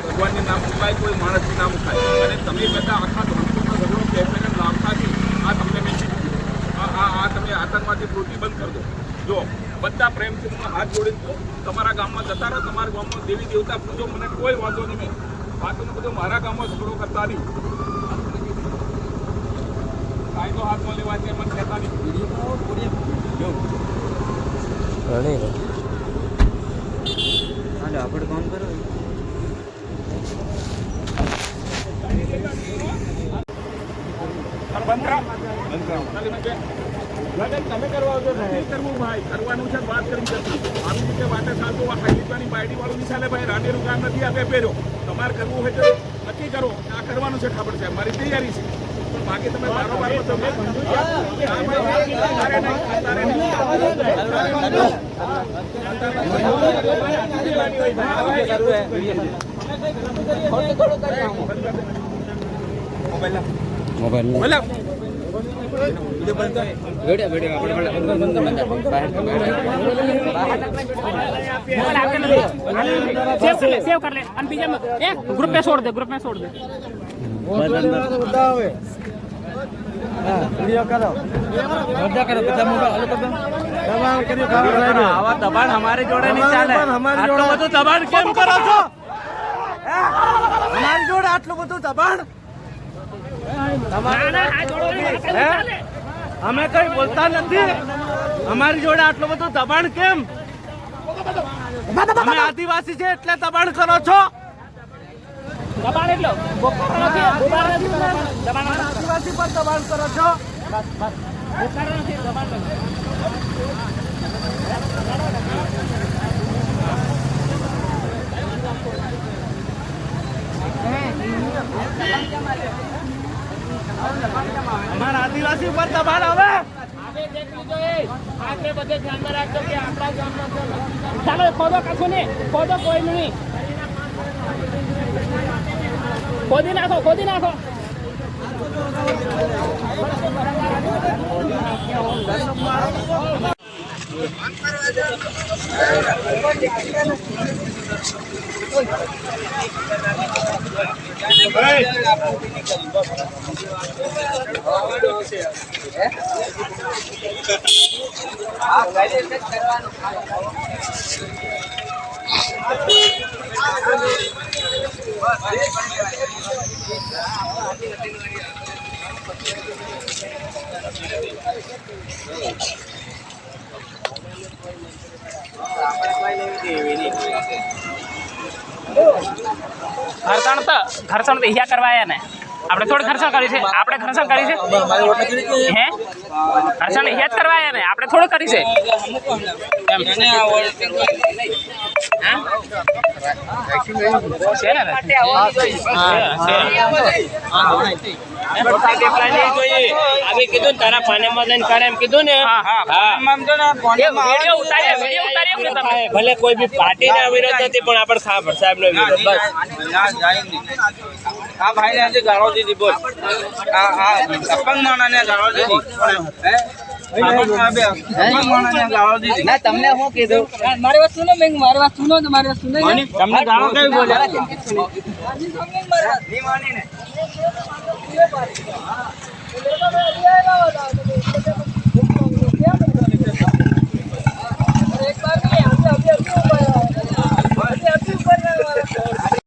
ભગવાનનું નામ ઉઠાય કોઈ માણસનું નામ ઉઠાય અને તમે બધા આખા ધર્મનો ઝઘડો કેફેને લાવતાથી આ તમને મેં આ આ તમે આતંકવાદી પ્રવૃત્તિ બંધ કરી દો. જો બધા પ્રેમથી હું હાથ જોડી દઉં તમારા ગામમાં જતા રહો તમારા ગામમાં દેવી દેવતા પૂજો મને કોઈ વાંધો નહીં મેં. બાકીનું બધું મારા ગામમાં ઝઘડો કરતા નહીં કાયદો હાથમાં લેવા છે મને કહેતા નહીં હાલો આપણે કામ કરો બંધ કરાવ બંધ કરાવ તમે કરવા આવજો કરવાનું છે વાત કરી જતી આવી રીતે વાતે ચાલતું આ ખાલીપાની બાયડી વાળું નિશાલે ભાઈ રાંડેનું કામ નથી આપણે પહેર્યો તમારે કરવું હોય તો નક્કી કરો આ કરવાનું છે ખબર છે મારી તૈયારી છે પણ બાકી તમે બારોબાર તો તમે ભાઈ, મોબાઈલ સેવ કર દબાણ અમારી જોડે નહીં ચાલે આટલું બધું દબાણ કેમ કરો છો અમારી જોડે આટલું બધું દબાણ અમે કઈ બોલતા નથી. અમારી જોડે આટલો બધો દબાણ કેમ? અમે આદિવાસી છે એટલે દબાણ કરો છો. દબાણ એટલો. આદિવાસી પર દબાણ કરો છો. દબાણ અમારા આદિવાસી ઉપર દબાણ આવે. ચાલો ખોદો કશો નહીં. ખોદો કોઈ નહીં. ખોદી નાખો ખોદી નાખો. ઘર્ષણ આપણે થોડું ઘર્ષણ કર્યું છે આપણે ઘર્ષણ કર્યું છે હે ઘર્ષણ અહીંયા કરવા આવ્યા ને. આપણે થોડા ખર્ચા કરી છે. આપણે ખર્ચા કરી છે, હે? તારા નહીં લઈને કરવા એમ. કીધું ને? હા, હા. હા એ વીડિયો ઉતાર્યા વીડિયો ઉતાર્યા એમને ભલે કોઈ બી પાર્ટી ના વિરોધ નથી પણ આપણે સાહેબ નો વિરોધ બસ. આ ભાઈ ને આજે ગાળો દીધી બોલ. આ આ અપંગ માણસ ને ગાળો દીધી. હે તમને શું કીધું? મારી વાત સુનો મેં મારી વાત સુનો મારી વાત સુનો. તમને ગાળો કઈ બોલ્યા નહીં માની ને